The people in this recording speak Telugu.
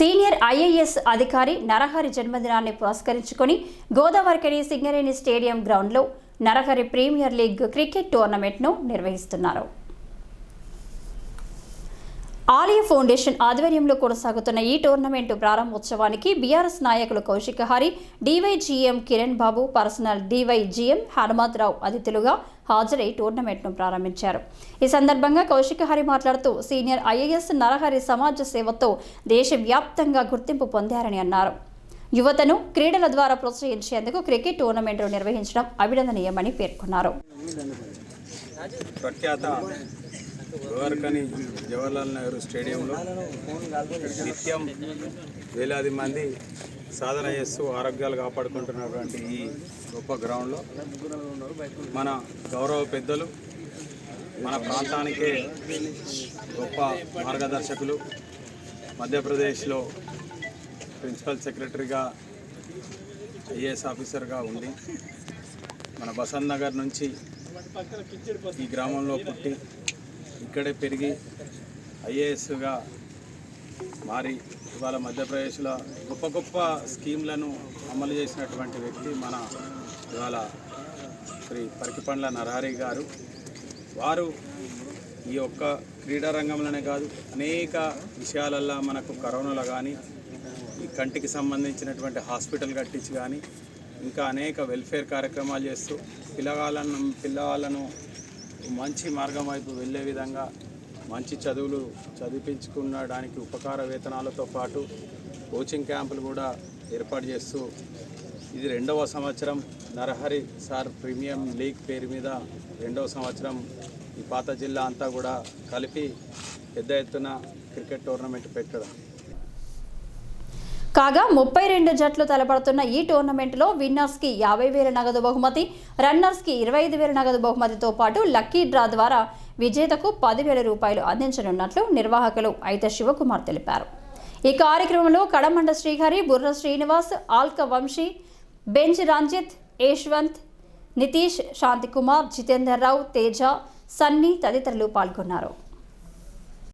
సీనియర్ ఐఏఎస్ అధికారి నరహరి జన్మదినాన్ని పురస్కరించుకొని గోదావరికని సింగరేణి స్టేడియం గ్రౌండ్లో నరహరి ప్రీమియర్ లీగ్ క్రికెట్ టోర్నమెంట్ను నిర్వహిస్తున్నారు. ఆలయ ఫౌండేషన్ ఆధ్వర్యంలో కొనసాగుతున్న ఈ టోర్నమెంటు ప్రారంభోత్సవానికి బీఆర్ఎస్ నాయకులు Kaushika Hari DYGM Kiran Babu personal DYGM Hanumantharao అతిథులుగా హాజరై టోర్నమెంట్ను ప్రారంభించారు. ఈ సందర్భంగా కౌశిక హరి మాట్లాడుతూ సీనియర్ ఐఏఎస్ నరహరి సమాజ సేవతో దేశవ్యాప్తంగా గుర్తింపు పొందారని అన్నారు. యువతను క్రీడల ద్వారా ప్రోత్సహించేందుకు క్రికెట్ టోర్నమెంట్ను నిర్వహించడం అభినందనీయమని పేర్కొన్నారు. ప్రఖ్యాత గోవర్కని జవహర్లాల్ నెహ్రూ స్టేడియంలో నిత్యం వేలాది మంది సాధన చేస్తూ ఆరోగ్యాలు కాపాడుకుంటున్నటువంటి ఈ గొప్ప గ్రౌండ్లో మన గౌరవ పెద్దలు మన ప్రాంతానికే గొప్ప మార్గదర్శకులు మధ్యప్రదేశ్లో ప్రిన్సిపల్ సెక్రటరీగా ఐఏఎస్ ఆఫీసర్గా ఉండి మన బసంత్ నగర్ నుంచి ఈ గ్రామంలో పుట్టి ఇక్కడే పెరిగి ఐఏఎస్గా మారి ఇవాళ మధ్యప్రదేశ్లో గొప్ప గొప్ప స్కీమ్లను అమలు చేసినటువంటి వ్యక్తి మన ఇవాళ శ్రీ పరికిపండ్ల నరహరి గారు. వారు ఈ యొక్క క్రీడా రంగంలోనే కాదు అనేక విషయాలల్లో మనకు కరోనాలో కానీ ఈ కంటికి సంబంధించినటువంటి హాస్పిటల్ కట్టించి కానీ ఇంకా అనేక వెల్ఫేర్ కార్యక్రమాలు చేస్తూ పిల్లగాళ్ళను పిల్లవాళ్ళను మంచి మార్గం వైపు వెళ్ళే విధంగా మంచి చదువులు చదివించుకునడానికి ఉపకార వేతనాలతో పాటు కోచింగ్ క్యాంపులు కూడా ఏర్పాటు చేస్తూ ఇది రెండవ సంవత్సరం నరహరి సార్ ప్రీమియం లీగ్ పేరు మీద రెండవ సంవత్సరం ఈ పాత జిల్లా అంతా కూడా కలిపి పెద్ద ఎత్తున క్రికెట్ టోర్నమెంట్ పెట్టడం. కాగా ముప్పై రెండు జట్లు తలపడుతున్న ఈ టోర్నమెంట్లో విన్నర్స్కి యాభై వేల నగదు బహుమతి రన్నర్స్కి ఇరవై ఐదు వేల నగదు బహుమతితో పాటు లక్కీ డ్రా ద్వారా విజేతకు పదివేల రూపాయలు అందించనున్నట్లు నిర్వాహకులు అయితే శివకుమార్ తెలిపారు. ఈ కార్యక్రమంలో కడమండ శ్రీహరి బుర్ర శ్రీనివాస్ ఆల్క వంశీ బెంజ్ రంజిత్ యశ్వంత్ నితీష్ శాంతికుమార్ జితేందర్ రావు తేజ సన్నీ తదితరులు పాల్గొన్నారు.